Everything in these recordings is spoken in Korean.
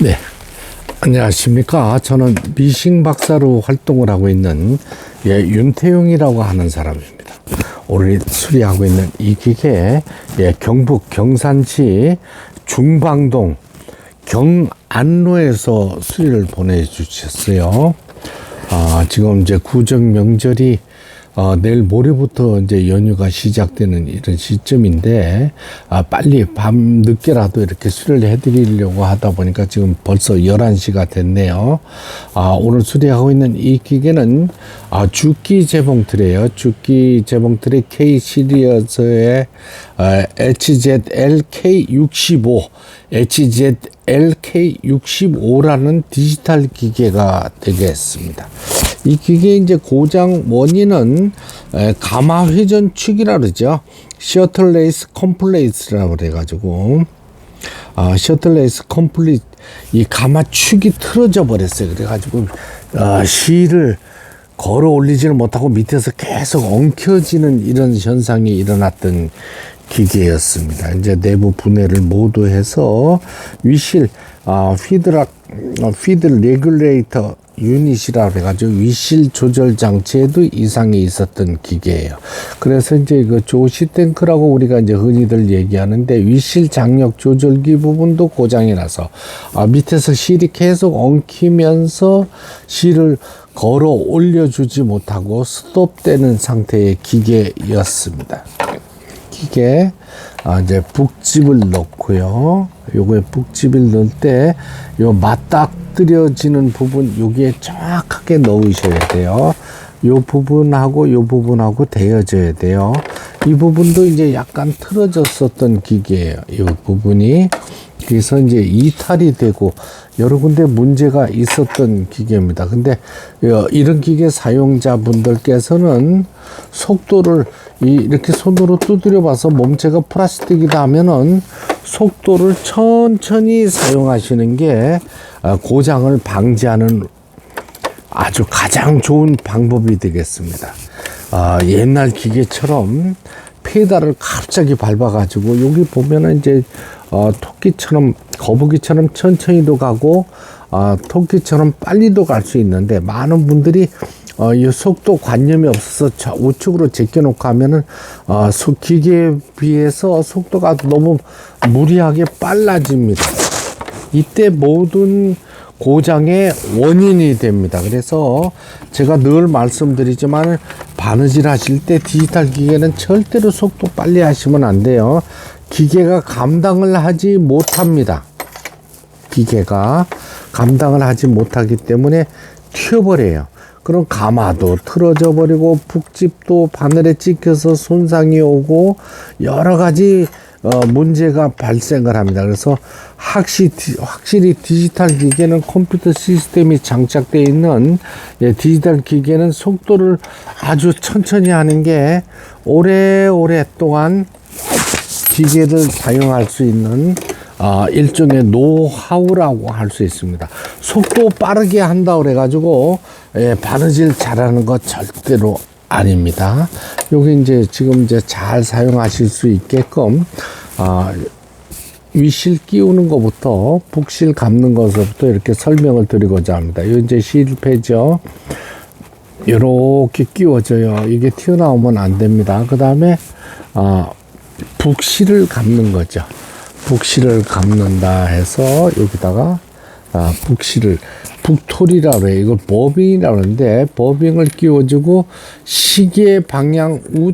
네. 안녕하십니까. 저는 미싱 박사로 활동을 하고 있는 예, 윤태용이라고 하는 사람입니다. 오늘 수리하고 있는 이 기계, 예, 경북 경산시 중방동 경안로에서 수리를 보내주셨어요. 아, 지금 이제 구정 명절이 어, 내일 모레부터 이제 연휴가 시작되는 이런 시점인데, 아, 빨리 밤 늦게라도 이렇게 수리를 해드리려고 하다 보니까 지금 벌써 11시가 됐네요. 아, 오늘 수리하고 있는 이 기계는, 아, 주기 재봉틀이에요. 주기 재봉틀의 K 시리즈의 아, HZLK65, HZLK65라는 디지털 기계가 되겠습니다. 이 기계 이제 고장 원인은 에, 가마 회전 축이라 그러죠. 셔틀 레이스 컴플레이스라고 그래가지고 아, 셔틀 레이스 컴플릿 이 가마 축이 틀어져 버렸어요. 그래가지고 어, 실을 걸어 올리지를 못하고 밑에서 계속 엉켜지는 이런 현상이 일어났던 기계였습니다. 이제 내부 분해를 모두 해서 위실 아, 피드락 어, 피드 레귤레이터 유닛이라 그래가지고 위실 조절 장치에도 이상이 있었던 기계예요. 그래서 이제 그 조시 탱크라고 우리가 이제 흔히들 얘기하는데 위실 장력 조절기 부분도 고장이 나서 아, 밑에서 실이 계속 엉키면서 실을 걸어 올려주지 못하고 스톱되는 상태의 기계였습니다. 기계 아, 이제 북집을 넣고요. 요거에 북집을 넣을 때 요 맞닥뜨려지는 부분 여기에 정확하게 넣으셔야 돼요. 요 부분하고 요 부분하고 대어져야 돼요. 이 부분도 이제 약간 틀어졌었던 기계예요. 이 부분이 그래서 이제 이탈이 되고 여러 군데 문제가 있었던 기계입니다. 근데 어, 이런 기계 사용자분들께서는 속도를 이렇게 손으로 두드려 봐서 몸체가 플라스틱이다 하면은 속도를 천천히 사용하시는 게 어, 고장을 방지하는 아주 가장 좋은 방법이 되겠습니다. 아, 옛날 기계처럼 페달을 갑자기 밟아가지고 여기 보면은 이제 어, 토끼처럼 거북이처럼 천천히도 가고 어, 토끼처럼 빨리도 갈 수 있는데 많은 분들이 어, 이 속도 관념이 없어서 저 우측으로 제껴놓고 하면은 어, 소, 기계에 비해서 속도가 너무 무리하게 빨라집니다. 이때 모든 고장의 원인이 됩니다. 그래서 제가 늘 말씀드리지만 바느질 하실 때 디지털 기계는 절대로 속도 빨리 하시면 안 돼요. 기계가 감당을 하지 못합니다. 기계가 감당을 하지 못하기 때문에 튀어버려요. 그럼 가마도 틀어져 버리고 북집도 바늘에 찍혀서 손상이 오고 여러 가지 어, 문제가 발생을 합니다. 그래서 확실히, 확실히 디지털 기계는 컴퓨터 시스템이 장착되어 있는 예, 디지털 기계는 속도를 아주 천천히 하는 게 오래오래 동안 기계를 사용할 수 있는 어, 일종의 노하우라고 할 수 있습니다. 속도 빠르게 한다 그래가지고 예, 바느질 잘하는 것 절대로 아닙니다. 여기 이제 지금 이제 잘 사용하실 수 있게끔 어, 위실 끼우는 것부터 북실 감는 것부터 이렇게 설명을 드리고자 합니다. 이 이제 실패죠. 이렇게 끼워져요. 이게 튀어나오면 안 됩니다. 그 다음에 어, 북실을 감는 거죠. 북실을 감는다 해서 여기다가 아, 북실을 북토리라고 해요. 이걸 버빙이라고 하는데 버빙을 끼워주고 시계 방향 우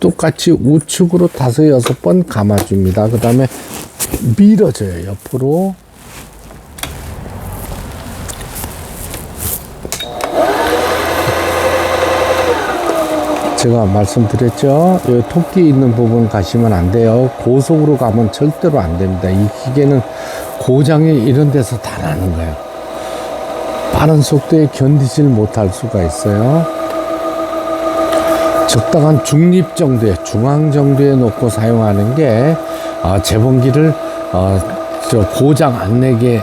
똑같이 우측으로 다섯 여섯 번 감아줍니다. 그 다음에 밀어줘요. 옆으로 제가 말씀드렸죠. 이 토끼 있는 부분 가시면 안 돼요. 고속으로 가면 절대로 안 됩니다. 이 기계는 고장이 이런 데서 다 나는 거예요. 빠른 속도에 견디질 못할 수가 있어요. 적당한 중립 정도에 중앙 정도에 놓고 사용하는 게 어, 재봉기를 어, 저 고장 안 내게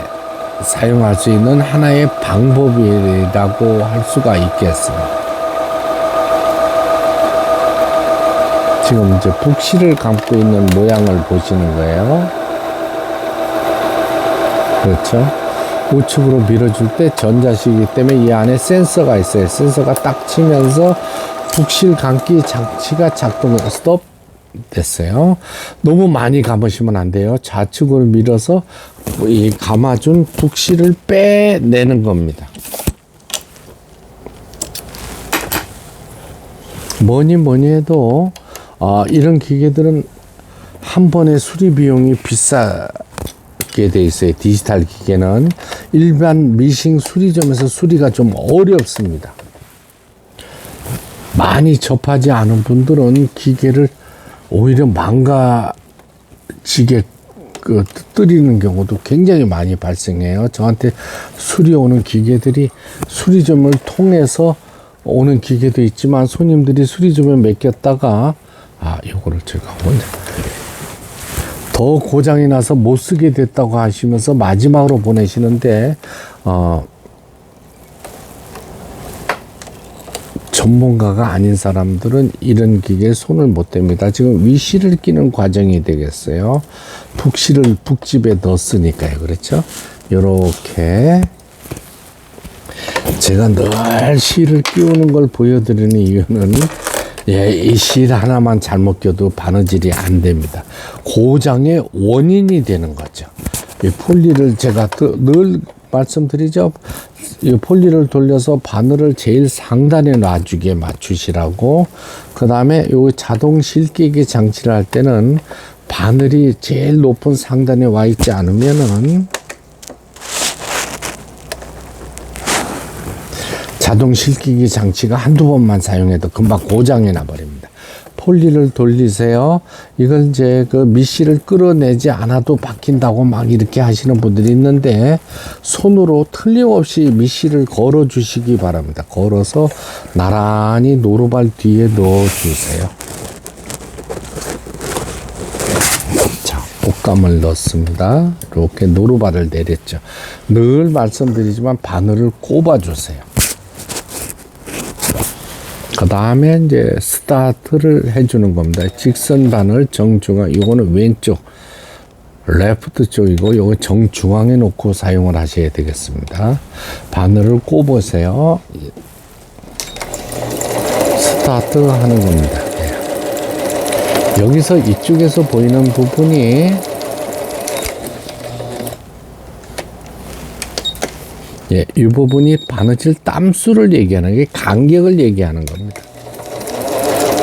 사용할 수 있는 하나의 방법이라고 할 수가 있겠습니다. 지금 이제 북실을 감고 있는 모양을 보시는 거예요. 그렇죠. 우측으로 밀어줄 때 전자식이기 때문에 이 안에 센서가 있어요. 센서가 딱 치면서 북실 감기 장치가 작동해 스톱 됐어요. 너무 많이 감으시면 안 돼요. 좌측으로 밀어서 이 감아준 북실을 빼내는 겁니다. 뭐니 뭐니 해도 어, 이런 기계들은 한 번에 수리 비용이 비싸 게 돼 있어요. 디지털 기계는 일반 미싱 수리점에서 수리가 좀 어렵습니다. 많이 접하지 않은 분들은 기계를 오히려 망가지게 그 뜨리는 경우도 굉장히 많이 발생해요. 저한테 수리 오는 기계들이 수리점을 통해서 오는 기계도 있지만 손님들이 수리점에 맡겼다가 아 요거를 제가 먼저 더 고장이 나서 못 쓰게 됐다고 하시면서 마지막으로 보내시는데 어 전문가가 아닌 사람들은 이런 기계에 손을 못 댑니다. 지금 위실을 끼는 과정이 되겠어요. 북실을 북집에 넣었으니까요. 그렇죠? 요렇게 제가 늘 실을 끼우는 걸 보여드리는 이유는 예, 이 실 하나만 잘못 껴도 바느질이 안 됩니다. 고장의 원인이 되는 거죠. 이 폴리를 제가 또늘 말씀드리죠. 이 폴리를 돌려서 바늘을 제일 상단에 놔주게 맞추시라고. 그 다음에 요 자동 실끼기 장치를 할 때는 바늘이 제일 높은 상단에 와 있지 않으면은 자동 실기기 장치가 한두 번만 사용해도 금방 고장이 나버립니다. 폴리를 돌리세요. 이걸 이제 그 미씨를 끌어내지 않아도 박힌다고 막 이렇게 하시는 분들이 있는데 손으로 틀림없이 미씨를 걸어 주시기 바랍니다. 걸어서 나란히 노루발 뒤에 넣어 주세요. 자, 옷감을 넣습니다. 이렇게 노루발을 내렸죠. 늘 말씀드리지만 바늘을 꼽아 주세요. 그 다음에 이제 스타트를 해주는 겁니다. 직선 바늘 정중앙, 이거는 왼쪽, 레프트 쪽이고, 이거 정중앙에 놓고 사용을 하셔야 되겠습니다. 바늘을 꼽으세요. 스타트 하는 겁니다. 예. 여기서 이쪽에서 보이는 부분이 예, 이 부분이 바느질 땀수를 얘기하는 게 간격을 얘기하는 겁니다.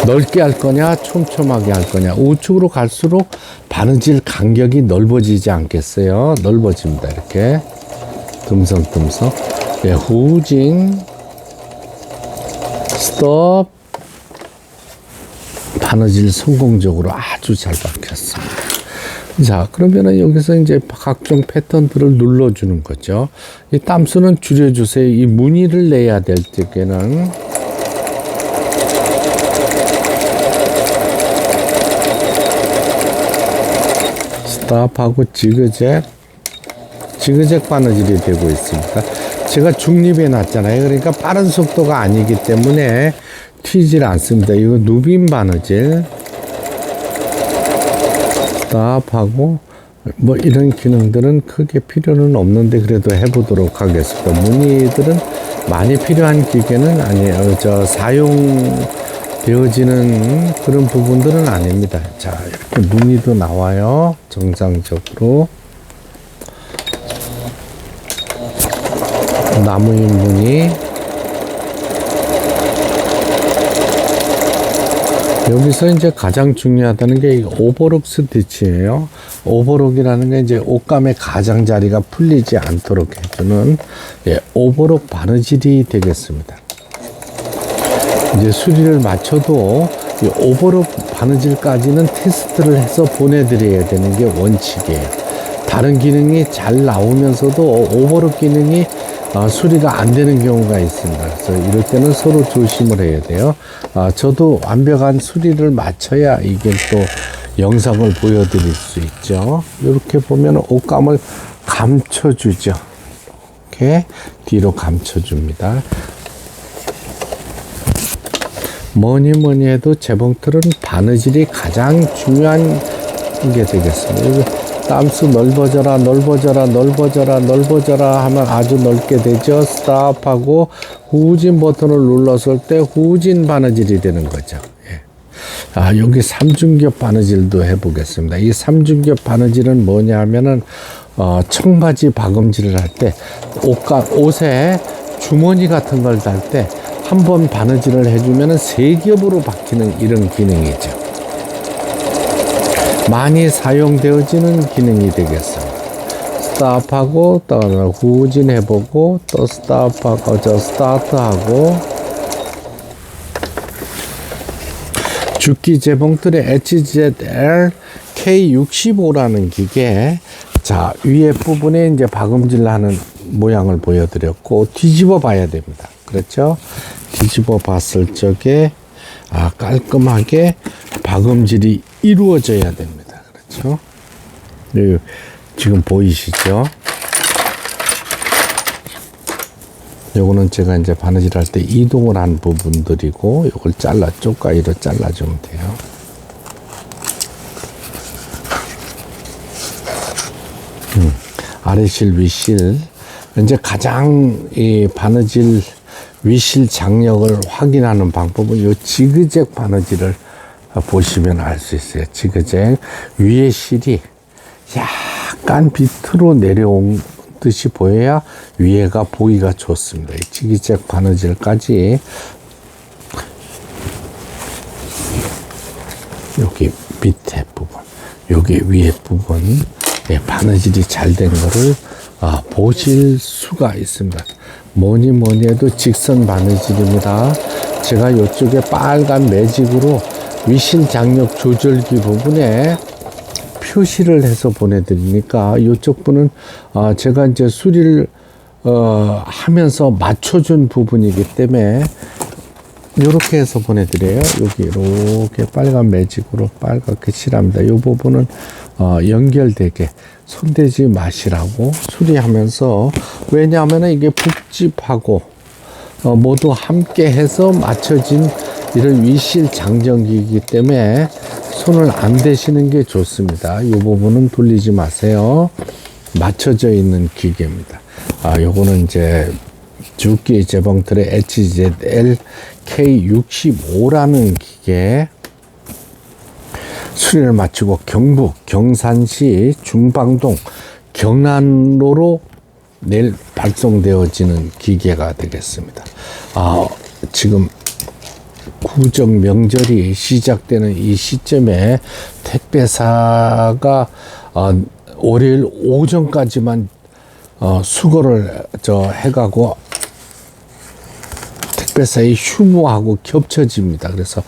넓게 할 거냐, 촘촘하게 할 거냐. 우측으로 갈수록 바느질 간격이 넓어지지 않겠어요? 넓어집니다. 이렇게. 듬성듬성. 예, 후진. 스톱. 바느질 성공적으로 아주 잘 박혔습니다. 자, 그러면은 여기서 이제 각종 패턴들을 눌러주는 거죠. 이 땀수는 줄여주세요. 이 무늬를 내야 될 때에는 스탑하고 지그잭, 지그잭 바느질이 되고 있습니다. 제가 중립에 놨잖아요. 그러니까 빠른 속도가 아니기 때문에 튀질 않습니다. 이거 누빔 바느질. 답하고 뭐 이런 기능들은 크게 필요는 없는데 그래도 해보도록 하겠습니다. 무늬들은 많이 필요한 기계는 아니에요. 저 사용되어지는 그런 부분들은 아닙니다. 자 이렇게 무늬도 나와요. 정상적으로 나무인 무늬 여기서 이제 가장 중요하다는 게 오버록 스티치예요. 오버록이라는 게 이제 옷감의 가장자리가 풀리지 않도록 해주는 예, 오버록 바느질이 되겠습니다. 이제 수리를 이 오버록 바느질까지는 테스트를 해서 보내드려야 되는 게 원칙이에요. 다른 기능이 잘 나오면서도 오버록 기능이 어, 수리가 안 되는 경우가 있습니다. 그래서 이럴 때는 서로 조심을 해야 돼요. 어, 저도 완벽한 수리를 마쳐야 이게 또 영상을 보여드릴 수 있죠. 이렇게 보면 옷감을 감춰주죠. 이렇게 뒤로 감춰줍니다. 뭐니 뭐니 해도 재봉틀은 바느질이 가장 중요한 게 되겠습니다. 땀수 넓어져라 넓어져라 넓어져라 넓어져라 하면 아주 넓게 되죠 스탑 하고 후진 버튼을 눌렀을 때 후진 바느질이 되는 거죠 예. 아 여기 삼중겹 바느질도 해보겠습니다 이 삼중겹 바느질은 뭐냐 하면은 어, 청바지 박음질을 할 때 옷가 옷에 주머니 같은 걸 달 때 한 번 바느질을 해주면은 세 겹으로 박히는 이런 기능이죠. 많이 사용되어지는 기능이 되겠습니다. 스탑하고 또 후진해보고 또 스탑하고 저 스타트하고 죽기 재봉틀의 HZL K65라는 기계 자 위에 부분에 이제 박음질 하는 모양을 보여드렸고 뒤집어 봐야 됩니다. 그렇죠? 뒤집어 봤을 적에 아 깔끔하게 박음질이 이루어져야 됩니다. 그렇죠? 네, 지금 보이시죠? 요거는 제가 이제 바느질 할 때 이동을 한 부분들이고 요걸 잘라 쪽가위로 잘라주면 돼요. 음, 아래실 위실 이제 가장 이 바느질 위실 장력을 확인하는 방법은 요 지그잭 바느질을 보시면 알 수 있어요. 지그잭 위에 실이 약간 밑으로 내려온 듯이 보여야 위에가 보기가 좋습니다. 이 지그잭 바느질까지 여기 밑에 부분, 여기 위에 부분, 예, 바느질이 잘 된 거를 아, 보실 수가 있습니다. 뭐니 뭐니 해도 직선 바느질입니다. 제가 이쪽에 빨간 매직으로 위실 장력 조절기 부분에 표시를 해서 보내드리니까 이쪽 분은 아, 제가 이제 수리를 어, 하면서 맞춰준 부분이기 때문에 이렇게 해서 보내드려요. 여기 이렇게 빨간 매직으로 빨갛게 칠합니다. 이 부분은 어, 연결되게 손대지 마시라고 수리하면서 왜냐하면 이게 북집하고 어, 모두 함께 해서 맞춰진 이런 위실 장정기이기 때문에 손을 안 대시는 게 좋습니다. 이 부분은 돌리지 마세요. 맞춰져 있는 기계입니다. 아, 요거는 이제 죽기 재봉틀의 HZL K65라는 기계 수리를 마치고 경북 경산시 중방동 경난로로 내일 발송되어지는 기계가 되겠습니다. 아, 지금 구정 명절이 시작되는 이 시점에 택배사가 어, 월요일 오전까지만 어, 수거를 저 해가고 택배사의 휴무하고 겹쳐집니다. 그래서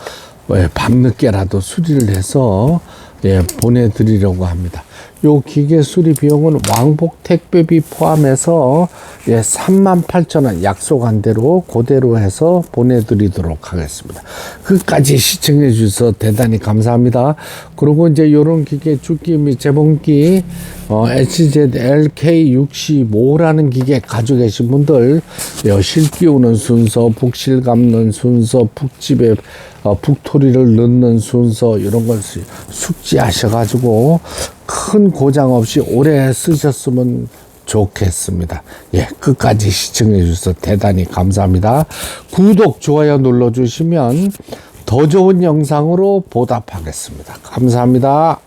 예, 밤늦게라도 수리를 해서 예, 보내드리려고 합니다. 요 기계 수리 비용은 왕복 택배비 포함해서 예, 38,000원 약속한 대로 그대로 해서 보내드리도록 하겠습니다. 끝까지 시청해 주셔서 대단히 감사합니다. 그리고 이제 요런 기계 죽기 및 재봉기 어, HZLK65라는 기계 가지고 계신 분들 여실 끼우는 순서, 북실 감는 순서, 북집에 어, 북토리를 넣는 순서 이런 걸 수- 숙지하셔가지고 큰 고장 없이 오래 쓰셨으면 좋겠습니다. 예, 끝까지 시청해 주셔서 대단히 감사합니다. 구독, 좋아요 눌러주시면 더 좋은 영상으로 보답하겠습니다. 감사합니다.